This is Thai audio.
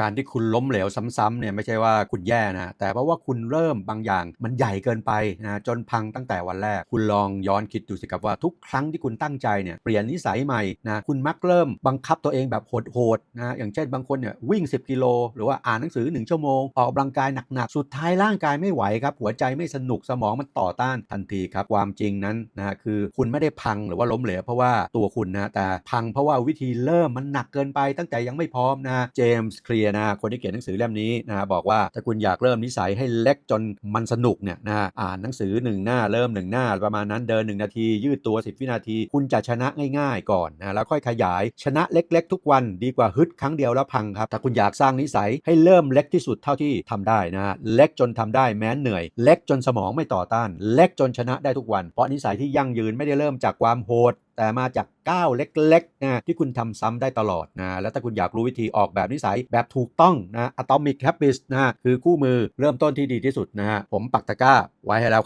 การที่คุณล้มเหลวซ้ำๆเนี่ยไม่ใช่ว่าคุณแย่นะแต่เพราะว่าคุณเริ่มบางอย่างมันใหญ่เกินไปนะจนพังตั้งแต่วันแรก คุณลองย้อนคิดดูสิครับว่าทุกครั้งที่คุณตั้งใจเนี่ยเปลี่ยนนิสัยใหม่นะคุณมักเริ่มบังคับตัวเองแบบโหดๆนะอย่างเช่นบางคนเนี่ยวิ่ง 10 กิโล หรือว่าอ่านหนังสือ 1 ชั่วโมง ออกกำลังกายหนักๆ สุดท้ายร่างกายไม่ไหวครับ หัวใจไม่สนุกสมองมันต่อต้านทันทีครับความจริงนั้นนะคือคุณไม่ได้พังหรือว่าล้มเหลวเพราะว่าตัวคุณนะแต่พังเพราะว่าวิธีเริ่มมันหนักเกินไปตั้งแต่ยังไม่พร้อมนะเจมส์เคลียร์นะคนที่เขียนหนังสือเล่มนี้นะบอกว่าถ้าคุณอยากเริ่มนิสัยให้เล็กจนมันสนุกเนี่ยนะอ่านหนังสือหนึ่งหน้าเริ่มหนึ่งหน้า ประมาณนั้นเดิน 1 นาที ยืดตัว 10 วินาที คุณจะชนะง่ายๆก่อนนะแล้วค่อยขยายชนะเล็ก ๆ ทุกวันดีกว่าฮึดครั้งเดียวแล้วพังครับถ้าคุณอยากสร้างนิสัยให้เริ่มเล็กที่สุดเท่าที่ทำได้นะเล็กจนทำได้แม้เหนื่อย เล็กจนสมองไม่ต่อต้าน เล็กจนชนะได้ทุกวัน เพราะนิสัยที่ยั่งยืนไม่ได้เริ่มจากความโหด แต่มาจากก้าวเล็กๆนะที่คุณทำซ้ำได้ตลอดนะแล้วถ้าคุณอยากรู้วิธีออกแบบนิสัยแบบถูกต้องนะ Atomic Habits นะคือคู่มือเริ่มต้นที่ดีที่สุดนะฮะผมปักตะกร้าไว้ให้แล้วครับ